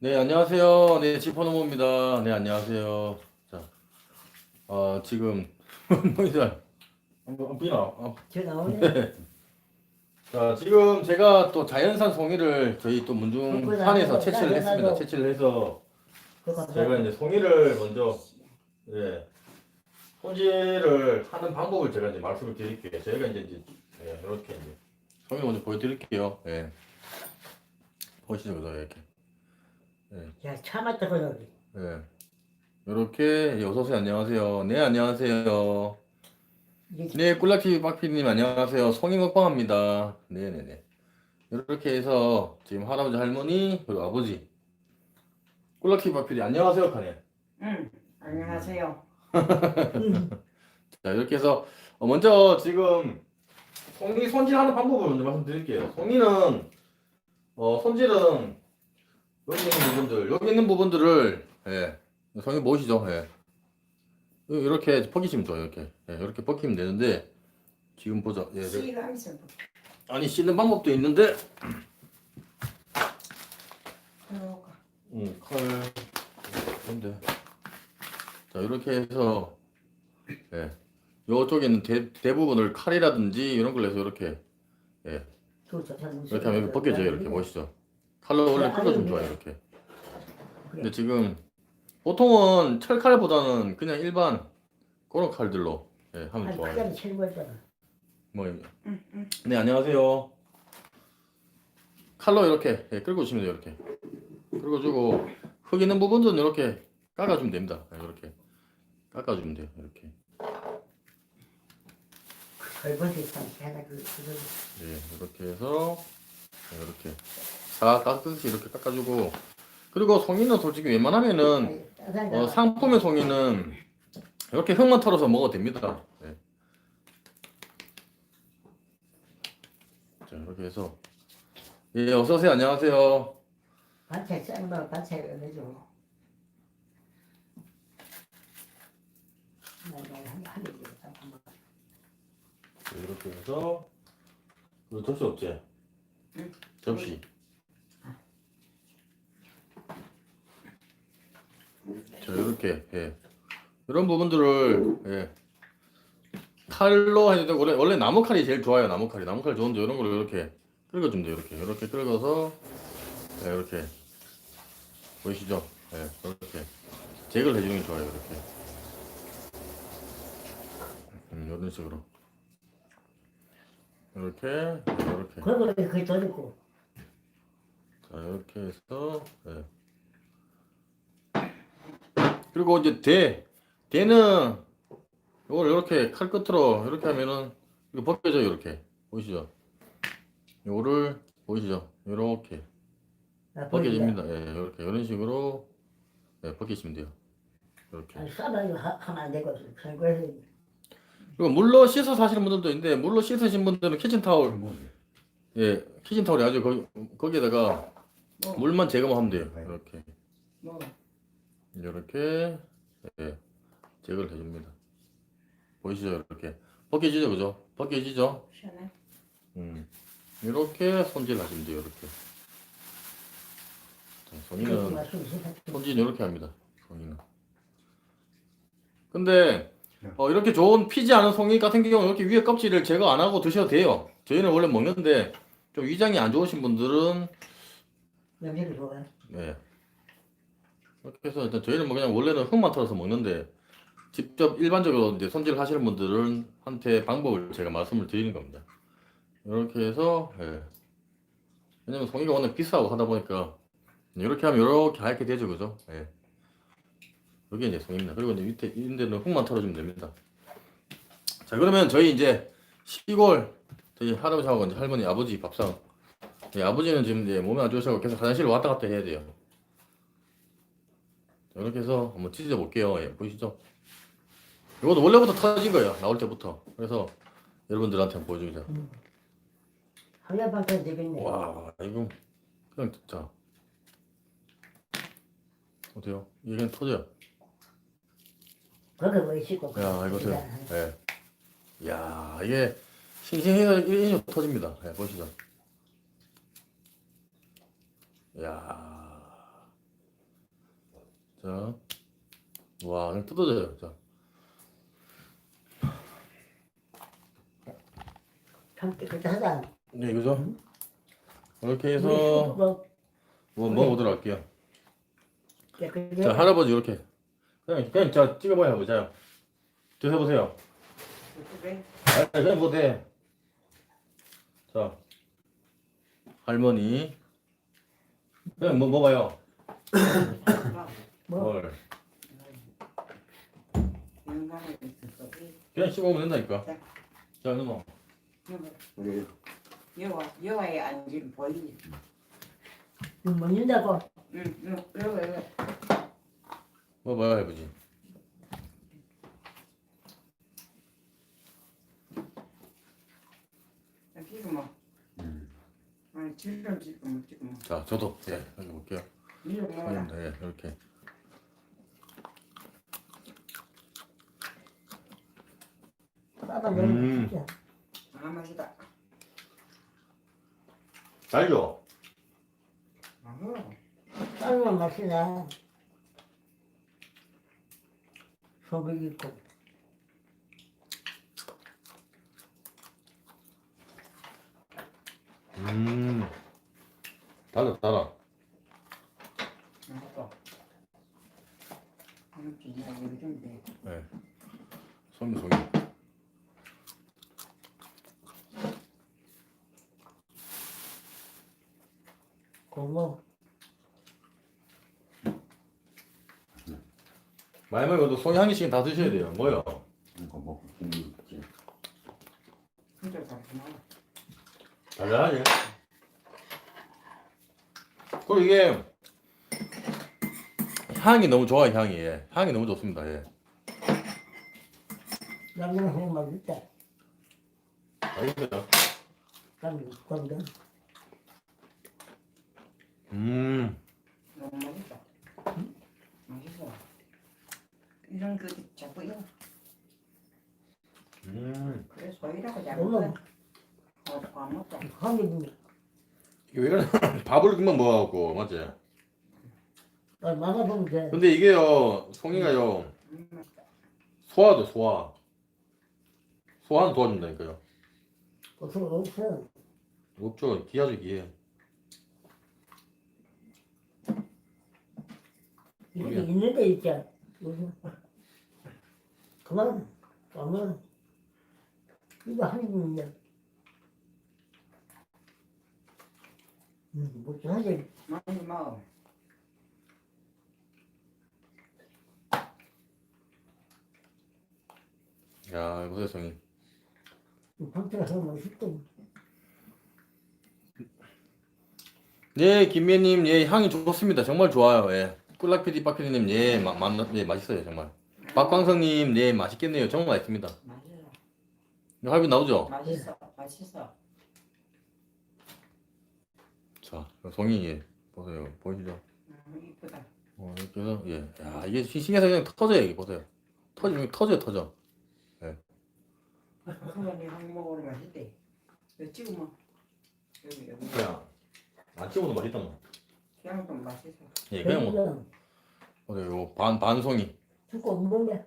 네, 안녕하세요. 네, 지퍼노모입니다. 네, 안녕하세요. 자, 어, 지금. 어. 저 나오네. 자, 지금 제가 또 자연산 송이를 저희 또 문중산에서 채취를 했습니다. 채취를 해서 그거 제가 이제 송이를 먼저, 예, 손질을 하는 방법을 제가 이제 말씀을 드릴게요. 저희가 이제, 이제 예, 이렇게 이제 송이 먼저 보여드릴게요. 예. 보시죠, 그죠, 이렇게. 야 참았다 그러기. 네. 이렇게 예, 오세요. 안녕하세요. 네, 안녕하세요. 이게 네, 꿀라TV 박피디님 안녕하세요. 송이 먹방합니다. 네, 네, 네. 이렇게 해서 지금 할아버지, 할머니 그리고 아버지 꿀라TV 박피디 안녕하세요, 카네. 응. 안녕하세요. 음, 자, 이렇게 해서 어, 먼저 지금 송이 손질하는 방법을 먼저 말씀드릴게요. 송이는 어, 손질은 여기 있는 부분들, 여기 있는 부분들을 예, 송이 보이시죠? 예. 이렇게 벗기시면 좋아요. 이렇게 예, 이렇게 벗기면 되는데 지금 보자. 예, 네. 있어. 아니 씻는 방법도 있는데 그러고 음, 칼 근데 자 이렇게 해서 예, 요쪽에 있는 대, 대부분을 칼이라든지 이런 걸로 해서 이렇게 예, 이렇게 하면 벗겨져요 이렇게. 멋있죠. 칼로 원래 끓여주면 좋아요 이렇게. 근데 지금 보통은 철칼보다는 그냥 일반 그런 칼들로 예, 하면 아니 좋아요. 있잖아. 뭐. 네 안녕하세요. 칼로 이렇게 예, 끌고 주시면 돼요 이렇게. 끌고 주고 흙 있는 부분들은 이렇게 깎아주면 됩니다. 예, 이렇게. 깎아주면 돼요 이렇게 그 예, 이렇게 해서 예, 이렇게. 싹 깎듯이 이렇게 깎아주고. 그리고 송이는 솔직히 웬만하면은 어, 상품의 송이는 이렇게 흙만 털어서 먹어도 됩니다. 예. 자 이렇게 해서. 예 어서 오세요. 안녕하세요. 싼거 반찬 내줘. 나나한개 자, 이렇게 해서 그 접시 없지? 응. 접시. 자 이렇게 예. 이런 부분들을 예. 칼로 되고 원래 원래 나무 칼이 제일 좋아요 나무 칼이 나무 칼 좋은데 이런 걸 이렇게 긁어주면 돼요 이렇게 이렇게 긁어서 예, 이렇게 보이시죠? 예, 이렇게 제거를 해주는 게 좋아요 이렇게 음, 이런 식으로 이렇게 이렇게 그거 그더 있고 자 이렇게 해서 예. 그리고 이제 대 대는 이걸 이렇게 칼 끝으로 이렇게 하면은 이거 벗겨져요 이렇게 보이시죠? 요거를 보이시죠? 이렇게 벗겨집니다. 예, 이렇게 이런 식으로 예, 벗기시면 돼요. 이렇게. 아니 싸봐요 하면 안 되고 별거에서 그리고 물로 씻어서 하시는 분들도 있는데 물로 씻으신 분들은 키친타올 예 키친타올이 아주 거기 거기에다가 뭐, 물만 제거만 하면 돼요. 이렇게. 뭐, 이렇게 예, 제거를 해줍니다. 보이시죠? 이렇게 벗겨지죠, 그죠? 벗겨지죠? 시원해. 음, 이렇게 손질 하시면 돼요. 이렇게. 자, 송이는 손질 이렇게 합니다. 송이는. 근데 어, 이렇게 좋은 피지 않은 송이 같은 경우는 이렇게 위에 껍질을 제거 안 하고 드셔도 돼요. 저희는 원래 먹는데 좀 위장이 안 좋으신 분들은 냄새가 좋아. 네. 이렇게 해서 일단 저희는 뭐 그냥 원래는 흙만 털어서 먹는데 직접 일반적으로 이제 손질 하시는 분들은 한테 방법을 제가 말씀을 드리는 겁니다. 이렇게 해서 예. 왜냐면 송이가 워낙 비싸고 하다 보니까 이렇게 하면 이렇게 하얗게 되죠, 그죠? 예. 여기 이제 송입니다. 그리고 이제 밑에 이런 데는 흙만 털어주면 됩니다. 자 그러면 저희 이제 시골 저희 할아버지하고 이제 할머니 아버지 밥상 예, 아버지는 지금 이제 몸이 안 좋으셔서 계속 화장실 왔다 갔다 해야 돼요. 자, 이렇게 해서 한번 찢어 볼게요. 예, 보이시죠? 이것도 원래부터 터진 거예요. 나올 때부터. 그래서 여러분들한테 한번 보여주자. 하얀 반찬 되겠네. 와, 이거 그냥 진짜 어때요? 이게 그냥 터져요. 거기 뭐 있고. 야, 이거 보세요. 예. 야, 이게 싱싱해서 이게 터집니다. 예, 보시죠. 야. 자. 와, 그냥 뜯어져요. 자. 참 깨끗하다. 네, 그죠? 이렇게 해서 뭐뭐 먹어보도록 할게요. 깨끗해. 자, 할아버지 이렇게. 그냥, 그냥 자, 찍어봐요, 보자요. 드셔보세요. 그래. 아, 그냥 뭐 돼. 자, 할머니. 그냥 뭐 먹어요. 뭐 뭘. 영감에 있었어. 그냥 씹어보면 된다니까. 자, 이놈아. 여보, 여와 여와의 안질 보이지. 뭐 먹는다고. 응, 응, 여보, 여보. 지금 뭐. 아니 지금 지금 뭐 지금 뭐. 자, 저도, 예, 여기 볼게요. 이거. 예, 이렇게. 싸다 음. 먹는 진짜. 아 맛이다. 달죠? 아, 맛이네. 소고기 있고. 음. 달아, 달아. 맛있어. 이렇게 이거 좀 돼. 예. 손이 속이. 고모. 많 이 먹어도 송이 한 개씩 다 드셔야 돼요. 뭐요? 이거 먹고 있지. 진짜 잘구나. 달달하지? 그리고 이게 향이 너무 좋아요, 향이. 예. 향이 너무 좋습니다. 예. 양념 해 맛있다. 알겠어요. 감 건강. 음. 너무 맛있다. 맛있어. 이런 그 이거 음. 그래 소이라고 잘 엄마. 먹어. 어, 안 먹어. 한입 이거는 밥을 금방 먹어갖고, 맞지? 얼마나 보면 돼. 근데 이게요, 송이가요, 음. 소화도 소화. 소화는 도와준다니까요. 무슨 없어. 없죠. 기하죠, 기해. 이게 있는데 있자. 무슨. 그만. 그만. 이거 한입인데. 음, 뭐 하지? 많이 먹어. 야, 보세요, 송이. 방태가 더 맛있다. 네, 김매님, 예, 향이 좋습니다. 정말 좋아요. 예. 꿀락피디, 빠피디님, 예, 마, 맛, 예, 맛있어요, 정말. 박광성님, 네, 맛있겠네요. 정말 맛있습니다. 맛있어. 할비 나오죠? 맛있어. 맛있어. 자, 송이, 예, 보세요. 보이시죠? 음, 이쁘다. 어, 이렇게 해서, 예. 야, 이게 싱싱해서 그냥 터져요, 이게 보세요. 터지, 터져요, 터져. 그거는 한 먹으면 맛있대. 이거 찍으면 여기 여기 그냥, 안 찍어도 맛있다, 뭐. 그냥 좀 맛있어. 예, 그냥 뭐, 보세요. 요 반, 반송이. 죽고 먹냐?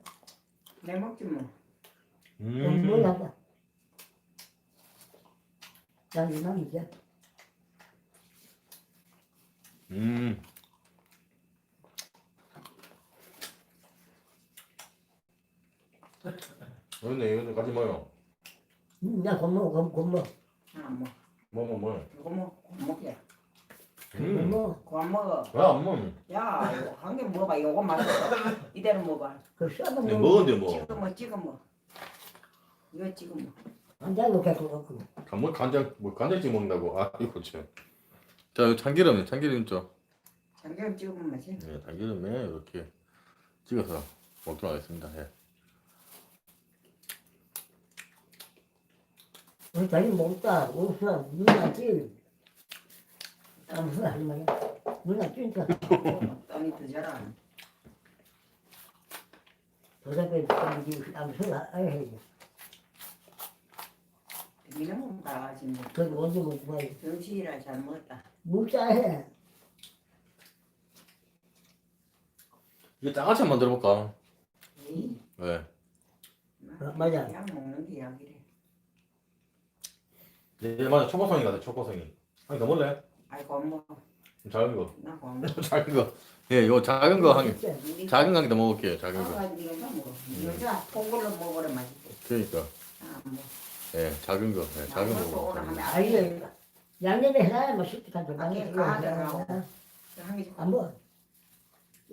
내 먹지 뭐. 음. 뭐야? 난 이놈이지. 음. 여기네, 여기네, 같이 먹어요. 음, 나 고모, 고모, 고모. 아 뭐. 뭐, 뭐, 뭐. 이거 뭐 먹게. 음. 고모. 그안 먹어. 야, 안 먹어. 야, 이거 한 개 먹어봐. 이거 맛있어. 이대로 먹어봐. 그 샤브 네, 먹어. 먹었는데 뭐. 찍어 뭐 찍어 뭐. 이거 찍어 뭐. 한잔 먹겠고 먹고. 간- 뭐 간장 뭐 간장찌개 먹는다고 아 이거 참. 자 이거 참기름 참기름 좀. 참기름 찍으면 맛있어. 네 참기름에 이렇게 찍어서 먹도록 하겠습니다. 예. 우리 자기 먹다. 웃어. 누나 찌. 아, 무슨 할머니? 물나 쭈니까. 땀이 들잖아. 도사배 땀이 아무튼 해야지. 니는 못 가지 뭐. 거기 언제 먹고 가야지. 정신이라 잘 먹었다. 묵자해. 이거 장아찌 한번 만들어 볼까? 에이, 왜? 마- 어, 맞아. 약 먹는 게 약이래. 얘 맞아 초코송이 같아 초코송이. 아니 넘을래? 아이고 뭐, 작은 거. 나. 작은 거. 예, 이거 작은 거 한. 작은 거 한 개 더 먹을게요. 작은 거. 아가 먹어. 여자 맛있대. 그러니까. 아 뭐. 예, 작은 거. 예, 작은 거. 오늘. 하면 아니 양념에 해놔야 뭐 쉽게 다 아, 걔 가더라고. 한 개. 안 먹어.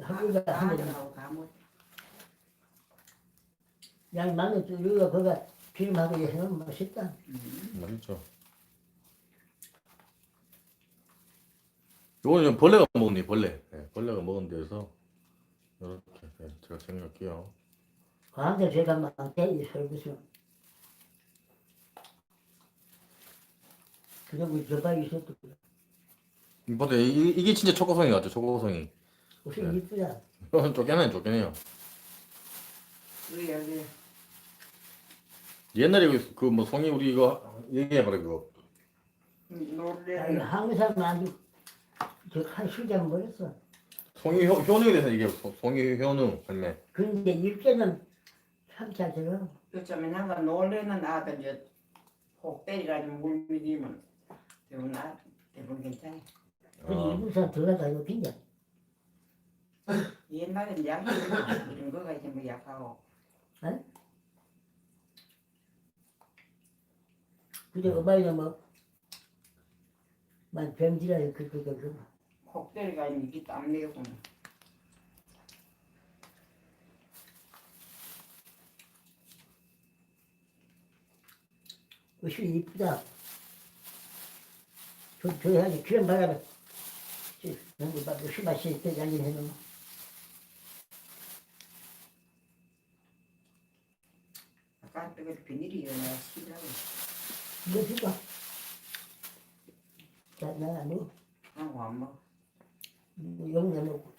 한국에 한 번. 가더라고 다 먹. 양 많이 줄이고 그거 기름하고 해놓으면 맛있다. 음. 맛있죠. 요거는 벌레가 먹니 벌레. 예, 벌레가 먹은 데서 이렇게 예, 제가 생각할게요. 과한테 제가 막대 이 설거지. 그리고 저가 있었도 보세요. 이, 이게 진짜 초코송이 같죠. 초코송이. 혹시 네. 이쁘다. 쫓겨나요. 우리 여기 옛날에 그 뭐 송이 우리 이거 얘기해봐라 그거. 아니, 노래 사람 아주 저 한 시장 버렸어. 송이 효, 효능에 대해서 얘기해. 소- 송이 효능 할매. 근데 일제는 들어. 요즘에 나가 놀래는 아들 저혹 때리가지고 물 미기면 대부분 나 대부분 괜찮아. 아, 일본 사람 들어가서 빈자. 옛날엔 약이 이런 거가 이제 뭐 약하고 근데 어바이는 뭐, 만 병지라 그, 그, 그, 그. 혹 때리가지고 이게 땀 내고 옷이 이쁘다. 저, 저 해야지. 기름 바람에. 너무 막 옷이 맛이 있대, 양념 해놓으면. 아까 그거 비닐이 내가 싫어하고 이거 줄까? 자, 나안 먹어. 하고 안 먹어. 용내 먹고.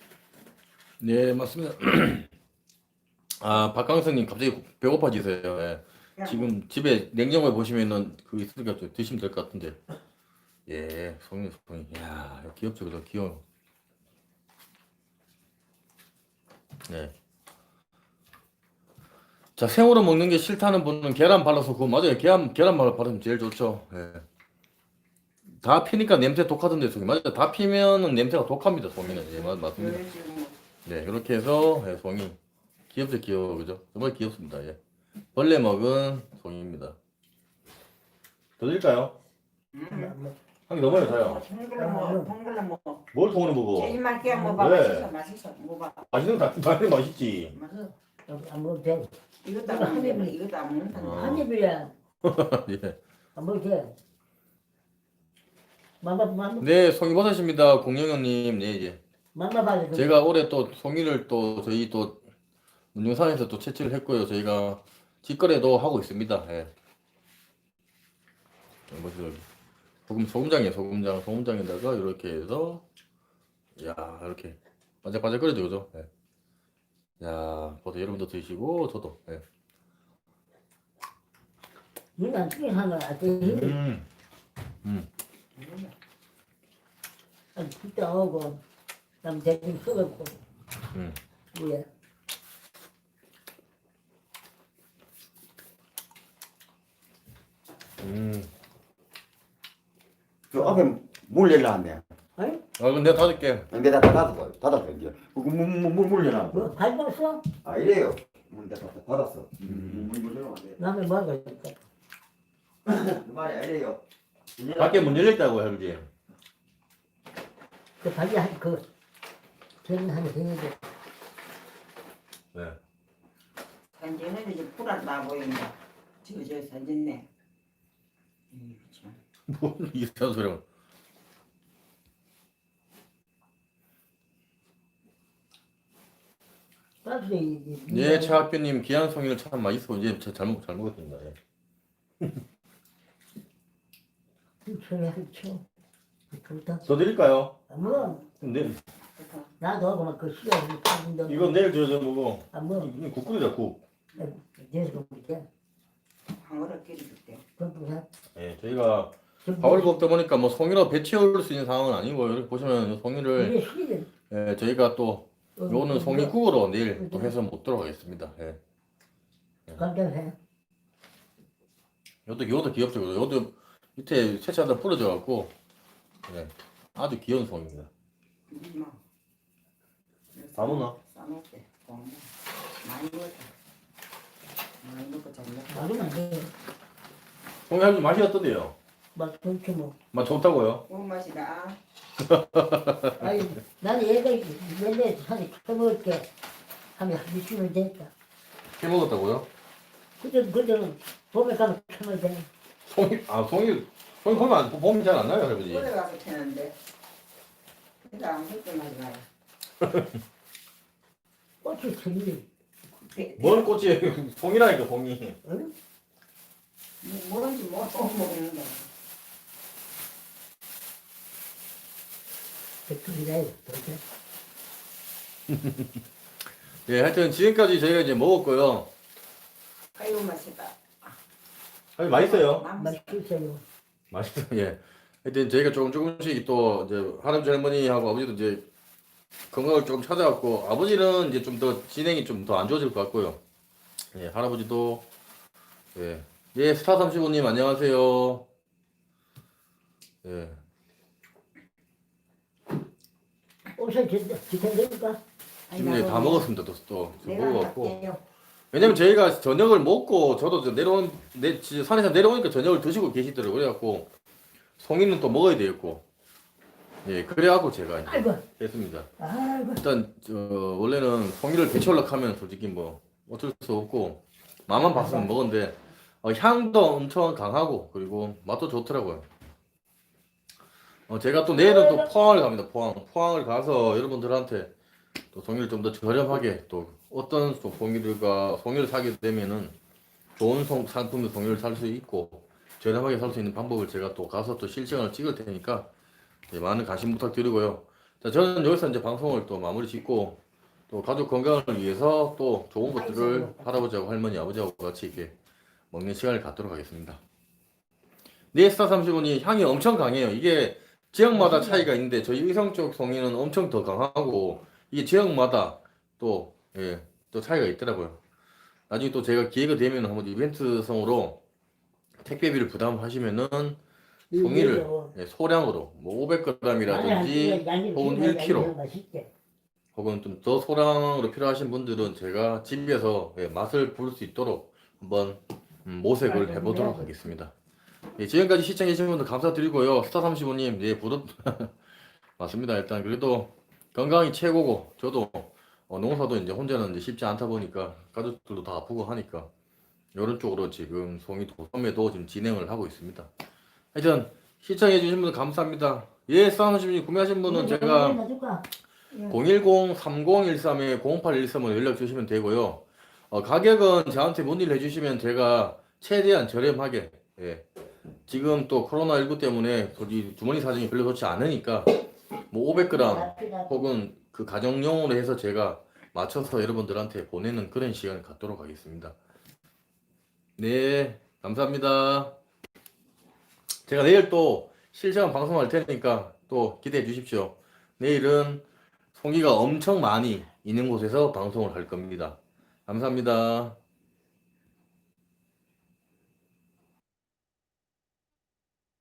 네 맞습니다. 아 박강성님 갑자기 배고파지세요. 예. 지금 집에 냉장고에 보시면은 그 있으니까 좀 드시면 될 것 같은데. 예, 송이 송이. 야, 귀엽죠, 그죠? 귀여워. 네. 자, 생으로 먹는 게 싫다는 분은 계란 발라서 그거 맞아요. 계란 계란 말 바르면 제일 좋죠. 예. 다 피니까 냄새 독하던데 송이 맞아요. 다 피면은 냄새가 독합니다. 송이는 예, 맞, 맞습니다. 네, 이렇게 해서 예, 송이 귀엽죠, 귀여워, 그죠? 정말 귀엽습니다. 예. 벌레 먹은 송이입니다. 더 드릴까요? 음. 한개 넘어요, 자요. 통글로 먹어 통글로 먹어 뭘 통으로 먹어? 제일 맛있게 먹어봐 네. 맛있어 맛있어 먹어봐 맛있는 거 다, 당연히 맛있지. 맛있어 안 먹어도 돼. 이것도 안 먹는다 이것도 안 먹는다 어. 한 입이야. 예. 안 먹어도 돼. 맘마, 맘마, 네, 송이버섯입니다. 공영현님, 네, 이 돼. 제가 올해 또 송이를 또 저희 또 문영산에서 또 채취를 했고요. 저희가 직거래도 하고 있습니다. 예. 뭐지, 소금, 소금장이에요, 소금장. 소금장에다가 이렇게 해서, 야 이렇게 반짝반짝 끓여줘, 그죠? 예. 야, 보세요. 여러분도 드시고, 저도. 예. 이거 안 뜨게 하는 거야. 음, 음. 한 그때 오고, 남 대충 썩었고, 음. 뭐야. 음. 저 앞에 물 열라 한대. 아니, 아, 그럼 내가 닫을게. 근데 다 닫았어. 닫았어 이제. 물물 열라. 뭐, 밟았어? 아 이래요. 문 닫았어. 닫았어. 물물 열라 한대. 남의 뭐가 있을까? 그 말이야 이래요. 밖에 문 열렸다고, 할아버지. 그 바지 한, 그, 한 해야지. 네. 산전에도 이제 불안 나 보인다 저저 산전네 음, 참. 뭐, 이상한 소리야. 이, 이. 예, 최학규님 귀한 송이를 참 맛있어. 이제 저 잘, 먹, 잘 먹었습니다. 예. 더 드릴까요? 안 먹어. 네, 나도 하고 막그 시간 좀 이거 내일 저저 먹어. 안 먹어. 이거 국 끓이자 국. 계속 먹게. 한 그릇 끓여줄게 그럼 예, 저희가 가을이 없다 보니까 뭐 송이로 배 채울 수 있는 상황은 아니고 이렇게 보시면 이 송이를 이게 예, 저희가 또 어, 요거는 송이국으로 내일 또 해서 먹도록 하겠습니다. 예. 요것도 요것도 귀엽죠. 요것도 밑에 세차하다 부러져 갖고 예. 아주 귀여운 송입니다. 이마. 다 먹나? 싸놓게. 고마워. 많이 먹었다. 많이 먹고 잘 먹고. 말은 안 돼. 송이 할머니 맛이 어떠대요? 막 좋지 뭐. 맛 좋다고요? 좋은 맛이다. 아니 나는 얘가 맨날 산에 쳐먹을 게 하면 한 주면 됐다. 해 먹었다고요? 그때 그때는 봄에 가면 쳐먹을 돼. 송이 아 송이 송이 보면 안, 봄이 잘 안 나요 할아버지. 오래 가서 캐는데. 그래도 안 그때 맛이 나요. 꽃이 틀리. 뭘 꽃이 송이라니까 송이. 응? 뭐- 뭐든지 못 먹는다. 백tul이라 해. 그렇게. 예, 하여튼 지금까지 저희가 이제 먹었고요. 아이고 맛있다. 아니 맛있어요. 맛있어요. 맛있어요. 예. 하여튼 저희가 조금 조금씩 또 이제 할아버지 할머니하고 아버지도 이제 건강을 조금 찾아왔고 아버지는 이제 좀 더 진행이 좀 더 안 좋아질 것 같고요. 예, 할아버지도 예, 예 스타 35 님 안녕하세요. 예, 옷을 지금 이제 다 먹었습니다. 또, 또 내가 먹어갖고. 왜냐면 저희가 저녁을 먹고 저도 이제 내려온 내 지- 산에서 내려오니까 저녁을 드시고 계시더라고요. 그래갖고 송이는 또 먹어야 되겠고 예 그래갖고 제가 이제 아이고, 했습니다. 아이고. 일단 저 원래는 송이를 데쳐올라 하면 솔직히 뭐 어쩔 수 없고 맛만 봤으면 먹었는데 어, 향도 엄청 강하고 그리고 맛도 좋더라고요. 어, 제가 또 내일은 또 포항을 갑니다. 포항 포항을 가서 여러분들한테 또 송이를 좀 더 저렴하게 또 어떤 또 송이들과 송이를 사게 되면은 좋은 송, 상품의 송이를 살 수 있고 저렴하게 살 수 있는 방법을 제가 또 가서 또 실증을 찍을 테니까 예, 많은 관심 부탁드리고요. 자, 저는 여기서 이제 방송을 또 마무리 짓고 또 가족 건강을 위해서 또 좋은 것들을 할아버지하고 할머니, 아버지하고 같이 이렇게 먹는 시간을 갖도록 하겠습니다. 네스타 35이 향이 엄청 강해요. 이게 지역마다 차이가 있는데 저희 의성 쪽 송이는 엄청 더 강하고 이게 지역마다 또, 예, 또 차이가 있더라고요. 나중에 또 제가 기회가 되면 한번 이벤트성으로 택배비를 부담하시면은 송이를 예, 소량으로 뭐 500g이라든지 혹은 1kg. 맛있게. 혹은 좀 더 소량으로 필요하신 분들은 제가 집에서 예, 맛을 볼 수 있도록 한번 음, 모색을 해보도록 하겠습니다. 예, 지금까지 시청해주신 분들 감사드리고요. 스타35님, 예, 부럽, 맞습니다. 일단 그래도 건강이 최고고, 저도 어, 농사도 이제 혼자는 이제 쉽지 않다 보니까 가족들도 다 아프고 하니까 이런 쪽으로 지금 송이 도소매도 지금 진행을 하고 있습니다. 하여튼 시청해주신 분들 감사합니다. 예, 스타35님 구매하신 분은 제가 놔줄까? 010-3013-0813으로 연락 주시면 되고요. 어, 가격은 저한테 문의를 해주시면 제가 최대한 저렴하게, 예. 지금 또 코로나19 때문에 솔직히 주머니 사정이 별로 좋지 않으니까, 뭐 500g 혹은 그 가정용으로 해서 제가 맞춰서 여러분들한테 보내는 그런 시간을 갖도록 하겠습니다. 네, 감사합니다. 제가 내일 또 실시간 방송할 테니까 또 기대해 주십시오. 내일은 송이가 엄청 많이 있는 곳에서 방송을 할 겁니다. 감사합니다.